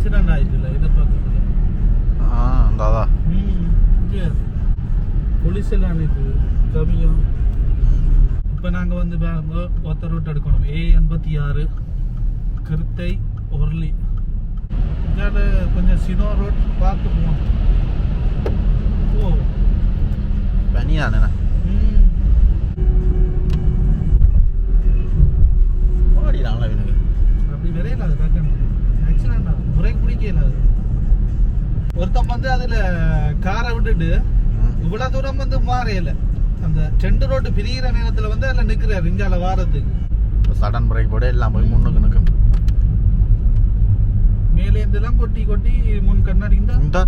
Accident இதை பக்கத்துல ஆ அந்த அதான் ம் போலீஸ் எல்லாம் அனுப்பு கவியம். இப்போ நாங்கள் வந்து ஒத்த ரூட் எடுக்கணும். ஏ எண்பத்தி ஆறு கிருத்தை ஒர்லி. இதால கொஞ்சம் சினோ ரோட் பார்த்து போகணும். ஓ பனியானே ம் ஓடிடாங்களா எனக்கு அப்படி விரையில அது டக்குன்னு ஆக்சிடென்ட் ஆகும் பிரேக் பிடிக்கல அது ஒருத்தன் வந்து அதில் காரை விட்டுட்டு இவ்வளவு தூரம் வந்து மாறையில. அந்த செண்டு ரோட்டு பிரிகிற நேரத்துல வந்து அதில் நிற்கிறார் இங்கால வாரத்துக்கு. சடன் பிரேக் போட எல்லாம் போய் முன்னுக்கு நிற்கும் மேலே இருந்தெல்லாம் கொட்டி கொட்டி முன் கண்ணாடி இந்த?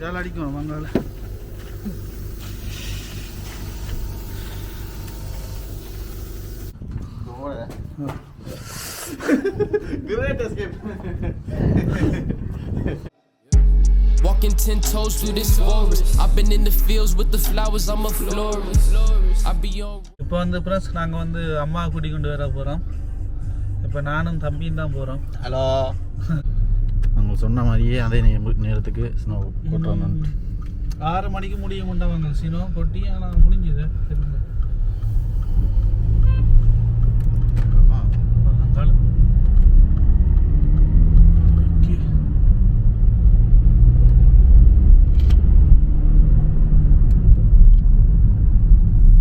ஜால அடிக்கணும் மங்கால great escape Walking ten toes through this forest. I've been in the fields with the flowers, I'm a florist. I be on. இப்போ வந்து ப்ளஸ் நாங்கள் வந்து அம்மா கூட்டி கொண்டு வர போகிறோம் இப்போ நானும் தம்பியும் தான் போகிறோம் ஹலோ. அவங்க சொன்ன மாதிரியே அதே நேரத்துக்கு ஸ்னோ கொட்டுறோம் ஆறு மணிக்கு முடிய கொண்டவங்க சினோ கொட்டி ஆனால் முடிஞ்சுது. திரும்ப அங்கால. Okay.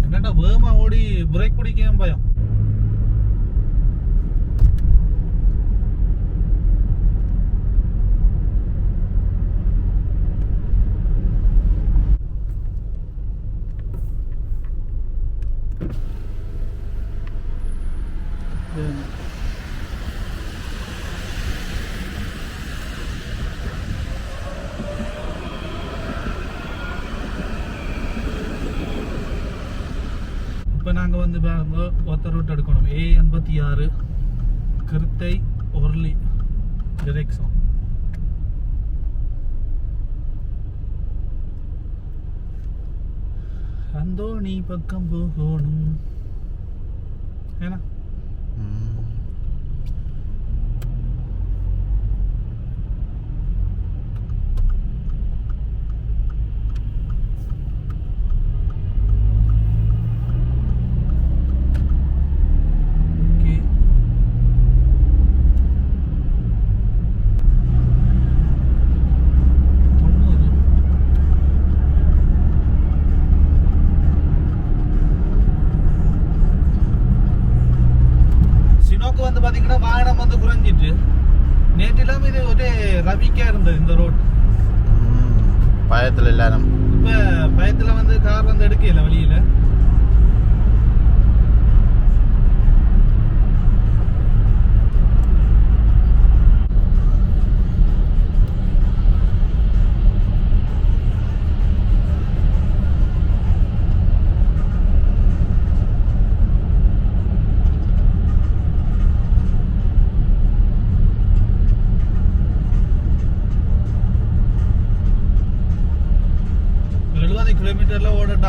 என்னடா வேகமா ஓடி பிரேக் பிடிக்கவும் பயம். இப்போ நாங்கள் வந்து பாருங்க ஒத்த ரூட் எடுக்கணும். ஏ எண்பத்தி ஆறு கிருத்தை ஒர்லி டிரெக்ஷன் அந்தோணி பக்கம் போகணும். ஏன்னா ஓகே தொண்ணூறு சினோக்கு வந்து பாத்தீங்கன்னா வாகனம் வந்து குறைஞ்சிட்டு நேற்றிலாம் இது ஒரே ரவிக்கா இருந்தது இந்த ரோட் பயத்தில் எல்லாரும் இப்ப பயத்துல வந்து கார் வந்து எடுக்கல வழியில.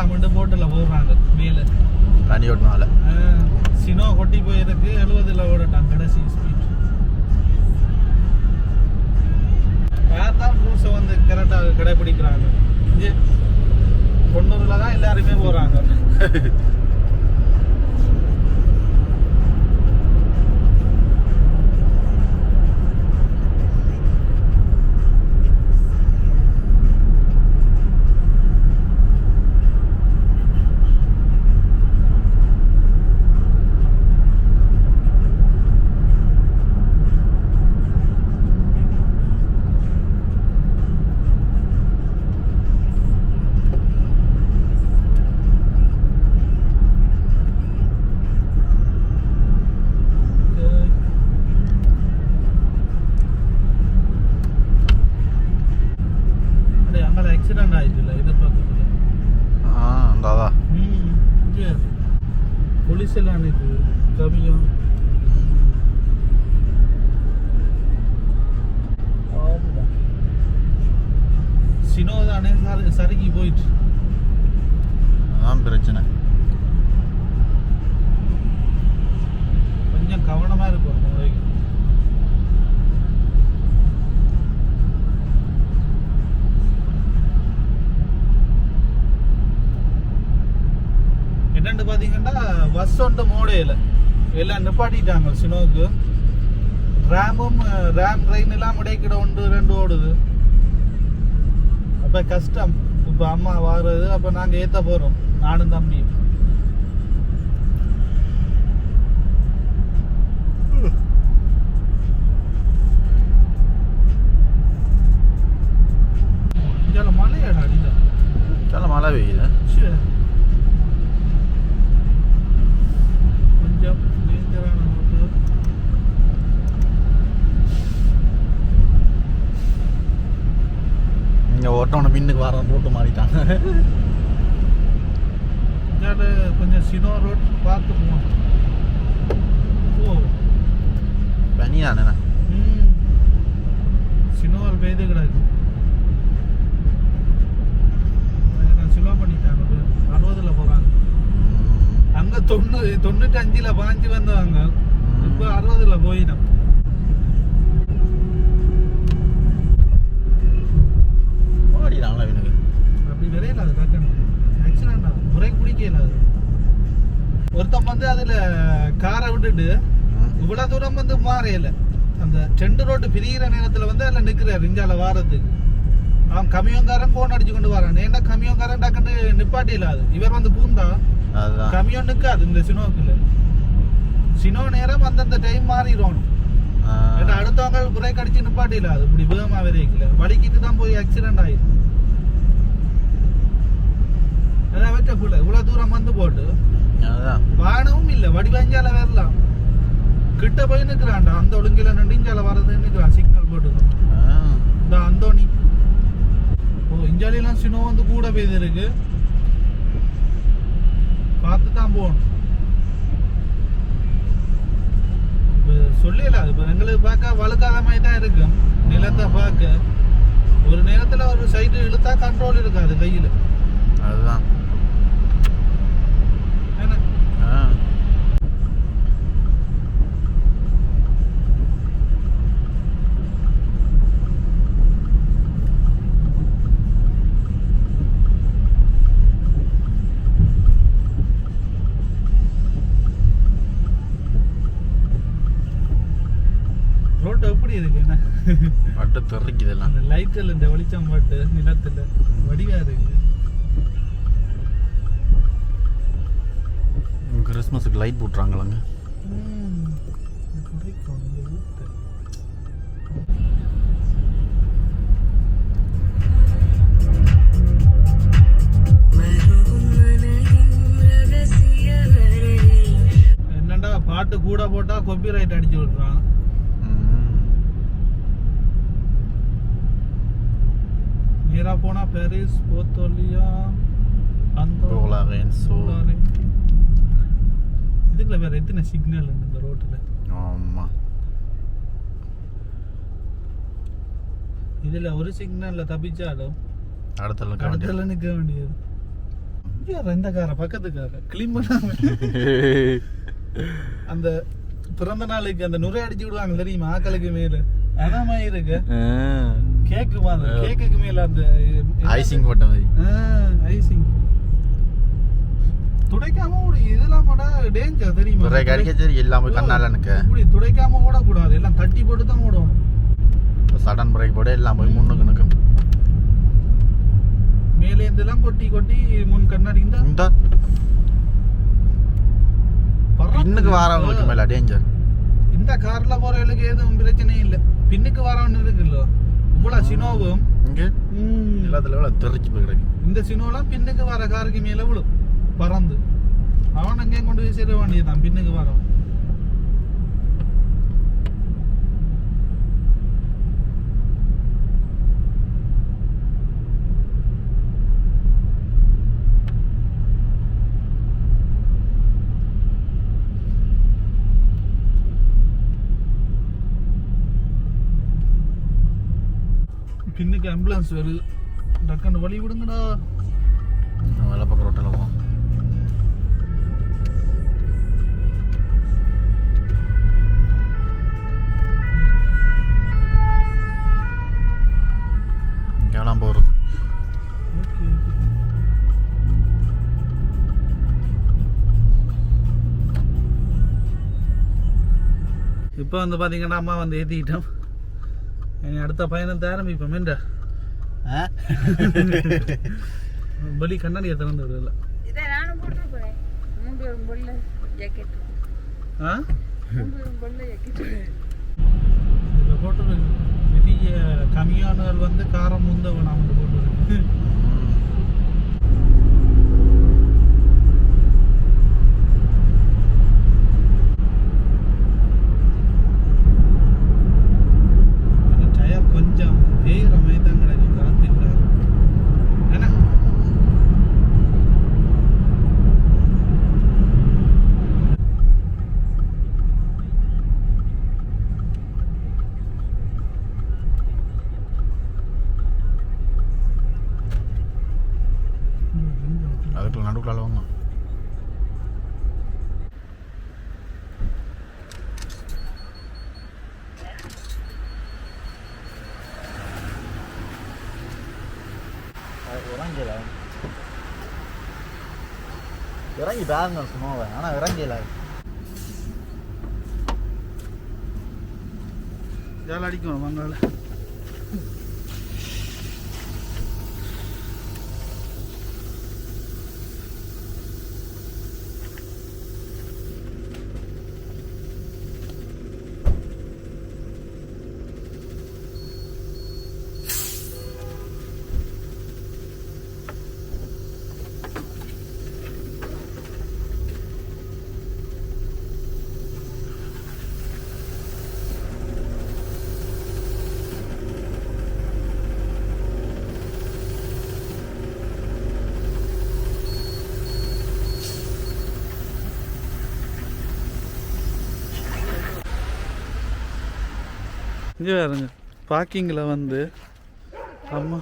ஓடட்டாமட்டு போட்டுல போடுறாங்க மேல. ஆஹ், சினோ கொட்டி போயிருக்கு எழுபதுல ஓடட்டான் கடைசி ஸ்பீட் பார்த்தா ரூல்ஸை வந்து கரெக்டாக கடைபிடிக்கிறாங்க இங்கே தொண்ணூறுல தான் எல்லாருமே போறாங்க அடே அங்கே ஆக்சிடென்ட் ஆயிடுச்சுல இதை பக்கத்துல ஆ அந்த அதான் ம் இங்கே போலீஸ் எல்லாம் அனுப்பு கவியம் ஆமா. சினோ தானே சரு சருகி போயிட்டு அதான் பிரச்சனை கொஞ்சம் கவனமா இருக்கும் பஸ் ஒன்று மூடையில். எல்லாம் நிப்பாட்டிட்டாங்க சினோவுக்கு ரேமும் ரேம் ட்ரெயின் எல்லாம் இடைக்கிட ஒன்று ரெண்டு ஓடுது. அப்போ கஷ்டம். இப்போ அம்மா வாங்குறது அப்போ நாங்கள் ஏற்ற போகிறோம் நானும் தம்பியும். இங்கே மலையாடா அடிதான். மழை பெய்யுது Sure. கொஞ்சம் டேஞ்சரான ரோட்டு இங்கே ஓட்டவன பின்னுக்கு வர ரோட்டு மாறிட்டாங்க. கொஞ்சம் சினோ ரோட் பார்த்து போவோம் ஓ. பனி தானே ம். சினோவில் பெய்து கிடக்கு. சிலோ பண்ணிட்டாங்க அறுபதில் போகிறாங்க அங்கே தொண்ணூ தொண்ணூற்றி அஞ்சில் பாஞ்சு வந்தவங்க. இப்போ அறுபதில் போயிடும் ஒருத்தன் வந்து அதில் காரை விட்டுட்டு இவ்வளோ தூரம் வந்து மாறையில. அந்த டெண்டு ரோட்டு பிரிகிற நேரத்தில் வந்து அதில் நிற்கிறார் இஞ்சால வாரத்துக்கு. அவன் கமியோங்காரன் ஃபோன் அடிச்சு கொண்டு வரான். ஏன்னா கமியோங்காரன் டக்குன்னு நிப்பாட்டியில அது? இவர் வந்து பூந்தா. அதுதான். கமியோன் நிற்காது இந்த சினோக்குள்ள சினோ நேரம் அந்தந்த டைம் மாறிடும். ஏன்னா அடுத்தவங்க பிரேக் அடிச்சு நிப்பாட்டியில அது? இப்படி வேகமா விரைக்கல. வலிக்கிட்டு தான் போய் ஆக்சிடென்ட் ஆயிடும் அதான் வெட்ட புள்ள இவ்வளவு தூரம் வந்து போட்டு. வானமும் இல்ல வடிவஞ்சால வரலாம். கிட்ட போய் நிக்கிறான்டா அந்த ஒழுங்கில நின்று இஞ்சால வரது நிக்கிறான் சிக்னல் போட்டு ஆ. இந்த அந்தோணி. ஓ இஞ்சாலிலாம் சினோ வந்து கூட பெய்து இருக்கு பார்த்து தான் போகணும் சொல்லல இப்ப எங்களுக்கு பார்க்க வழுக்காத மாதிரி தான் இருக்கும் நிலத்தை பார்க்க. ஒரு நேரத்துல ஒரு சைடு இழுத்தா கண்ட்ரோல் இருக்காது கையில அதுதான். ரோட்டு எப்படி இருக்கு என்ன? பட்டு எல்லாம். அந்த லைட்டில் இந்த வெளிச்சம் பாட்டு நிலத்துல. வடிவா இருக்கு. கிறிஸ்மஸுக்கு லைட் போட்டுறாங்களாங்க. என்னடா பாட்டு கூட போட்டா காப்பி ரைட் அடிச்சு விடுறான் நேரா போனா பாரிஸ் போத்தோலியா அந்த இதுக்குள்ள வேற எத்தனை சிக்னல் இந்த ரோட்ல ஆமா. இதுல ஒரு சிக்னல்ல தப்பிச்சாலும் அடுத்தல கடத்தல நிக்க வேண்டியது. யார் இந்த கார பக்கத்து கார கிளீன் பண்ணாம அந்த பிறந்த நாளுக்கு அந்த நுரை அடிச்சு விடுவாங்க தெரியுமா? ஆக்களுக்கு மேல. அதான் மாதிரி இருக்கு கேக்கு கேக்குக்கு மேல அந்த ஐசிங் போட்ட மாதிரி. ஐசிங் துடைக்காம கூட இதெல்லாம் கூட டேஞ்சர் தெரியுமா? ஒரே கடிக்க சரி எல்லாம் கண்ணால எனக்கு இப்படி துடைக்காம கூட கூடாது எல்லாம் தட்டி போட்டு தான் ஓடணும். சடன் பிரேக் போட எல்லாம் போய் முன்னுக்கு நிற்கும் மேலே இருந்தெல்லாம் கொட்டி கொட்டி முன் கண்ணாடி இந்த. பின்னுக்கு வரவங்களுக்கு மேல டேஞ்சர் இந்த கார்ல போறவங்களுக்கு எதுவும் பிரச்சனையும் இல்லை. பின்னுக்கு வரவன் இருக்குல்ல இவ்வளவு சினோவும். இங்க? எல்லாத்துல எவ்வளவு தெரிச்சு போய் கிடக்கு. இந்த சினோலாம் பின்னுக்கு வர காருக்கு மேல விழும். பறந்து. அவன் அங்கேயும் கொண்டு போய் சேர வேண்டியதான் பின்னுக்கு வரவன் பின்னுக்கு ஆம்புலன்ஸ் வருது. டக்குன்னு வழி விடுங்கடா. வேலை பக்கம் ரோட்டில் போவோம் இப்போ வந்து பார்த்தீங்கன்னா அம்மா வந்து ஏற்றிக்கிட்டோம் இனி அடுத்த பயணத்தை ஆரம்பிப்போம். என்ற வெளி கண்ணாடியை திறந்து நானும் போட்டு போறேன். மூன்று பொல்ல ஜாக்கெட் ஆ? மூன்று பொல்ல ஜாக்கெட் இதில் போட்டு பெரிய கம்மியானவர் வந்து காரம் முந்த வேணாம் போட்டு டயர் கொஞ்சம் வேகிற மாதிரி தான் கிடக்கு காத்தில்ல என்ன அதுக்குள்ள நடுக்குள்ள வாங்க இறங்கல இறங்கி பாருங்க சும்மாவை ஆனால் இறங்கியில ஜால அடிக்கணும் மங்கால இங்கே பாருங்க பார்க்கிங்கில் வந்து அம்மா.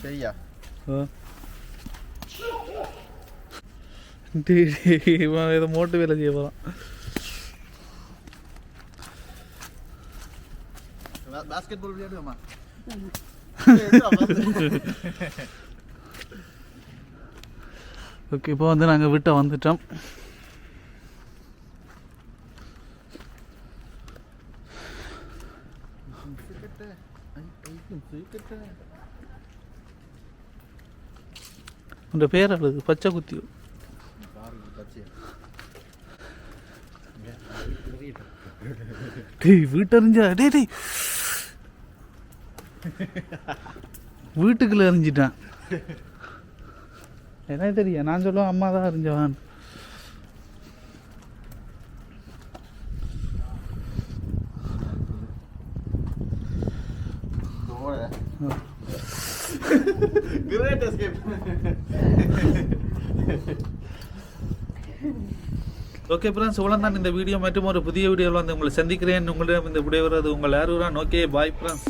சரியா இவன் ஏதோ மோட்டு வேலை செய்ய போகிறான் பாஸ்கெட் பால் விளையாடுவோமா ஓகே இப்போ வந்து நாங்கள் விட்ட வந்துட்டோம். உன் பேர் அழுது பச்சை குத்தி டேய் வீட்டறிஞ்சா டே டேய். வீட்டுக்குள்ள எறிஞ்சிட்டான் என்ன தெரியும்? நான் சொல்லுவேன் அம்மா தான் அறிஞ்சவான். எஸ்கேப் ஓகே ஃப்ரெண்ட்ஸ் இவ்வளோ தான் இந்த வீடியோ மற்றும் ஒரு புதிய வீடியோவில் வந்து உங்களை சந்திக்கிறேன். உங்களிடம் இந்த விடைபெறுவது உங்கள் யாருரான் ஓகே பாய் ஃப்ரெண்ட்ஸ்